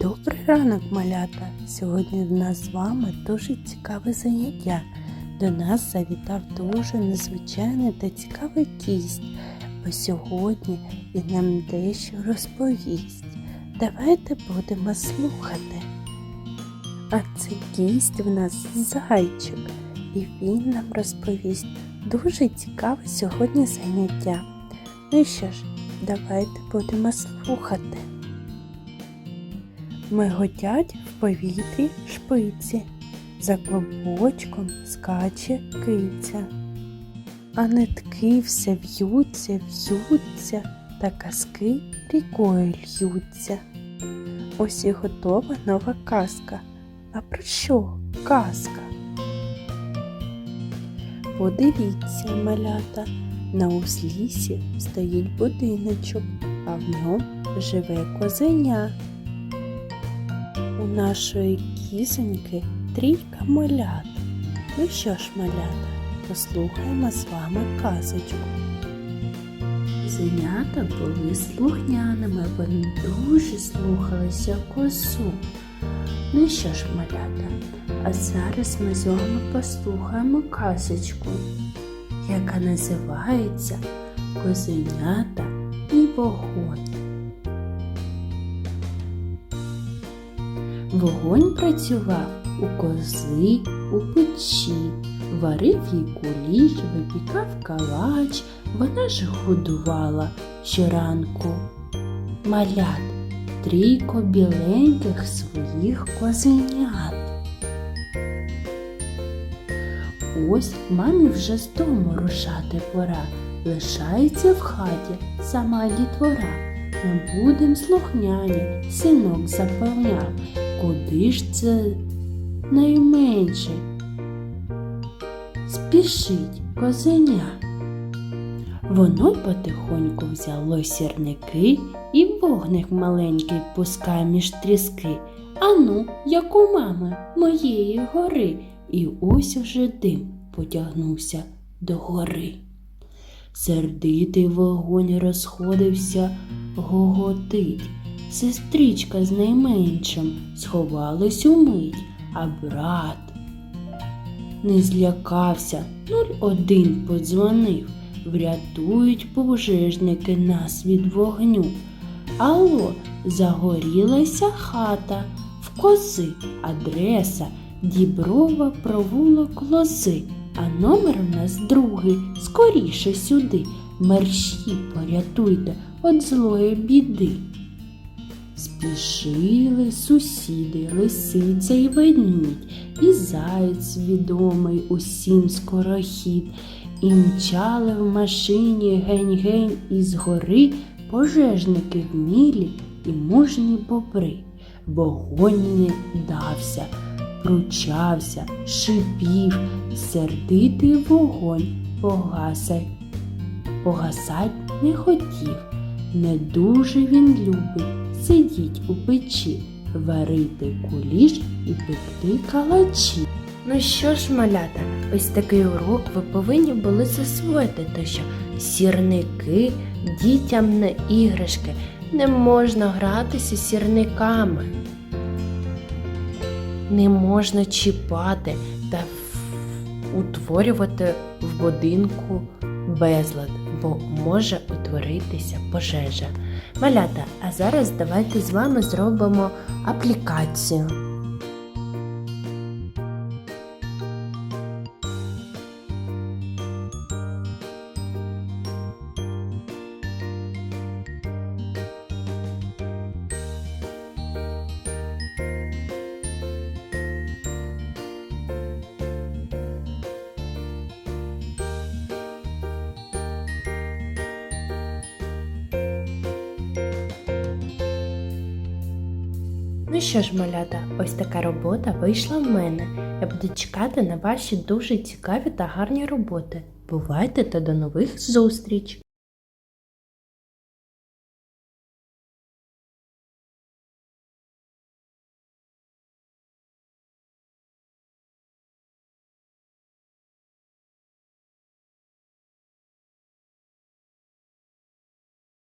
Добрий ранок, малята! Сьогодні в нас з вами дуже цікаве заняття. До нас завітав дуже незвичайний та цікавий кість, бо сьогодні він нам дещо розповість. Давайте будемо слухати. А цей кість в нас зайчик, і він нам розповість дуже цікаве сьогодні заняття. Ну що ж, давайте будемо слухати. Миготять в повітрі шпиці, за клубочком скаче киця. А нитки все в'ються, в'ються, та казки рікою льються. Ось і готова нова казка. А про що казка? Подивіться, малята, на узлісі стоїть будиночок, а в ньому живе козеня. Нашої кізоньки трійка малят. Ну що ж, малята, послухаємо з вами казочку. Зенята були слухняними, вони дуже слухалися козу. Ну що ж, малята, а зараз ми з вами послухаємо казочку, яка називається Козенята і вогонь. Вогонь працював у кози, у печі, варив їй куліш, випікав калач, вона ж годувала щоранку. Малят, трійко біленьких своїх козенят. Ось мамі вже з дому рушати пора, лишається в хаті сама дітвора. Будем слухняні, синок запевняв, куди ж це найменше? Спішить козеня. Воно потихоньку взяло сірники і вогник маленький пускає між тріски. Ану, як у мами моєї гори, і ось уже дим потягнувся до гори. Сердитий вогонь розходився, гоготить. Сестричка з найменшим сховалась умить, а брат не злякався, нуль один подзвонив. Врятують пожежники нас від вогню. Алло, загорілася хата, в кози адреса, діброва провулок лози. А номер у нас другий, скоріше сюди. Мерщі порятуйте від злої біди. Спішили сусіди, лисиця й ведмідь, і заєць відомий усім скорохід, і мчали в машині гень-гень із гори пожежники вмілі і мужні бобри. Вогонь не дався, пручався, шипів, сердитий вогонь погасай. Погасать не хотів, не дуже він любить сидіть у печі, варити куліш і пекти калачі. Ну що ж, малята, ось такий урок ви повинні були засвоїти, то що сірники дітям на іграшки не можна гратися сірниками. Не можна чіпати та утворювати в будинку безлад, бо може утворитися пожежа. Малята, а зараз давайте з вами зробимо аплікацію. Ну що ж, малята, ось така робота вийшла в мене. Я буду чекати на ваші дуже цікаві та гарні роботи. Бувайте та до нових зустріч!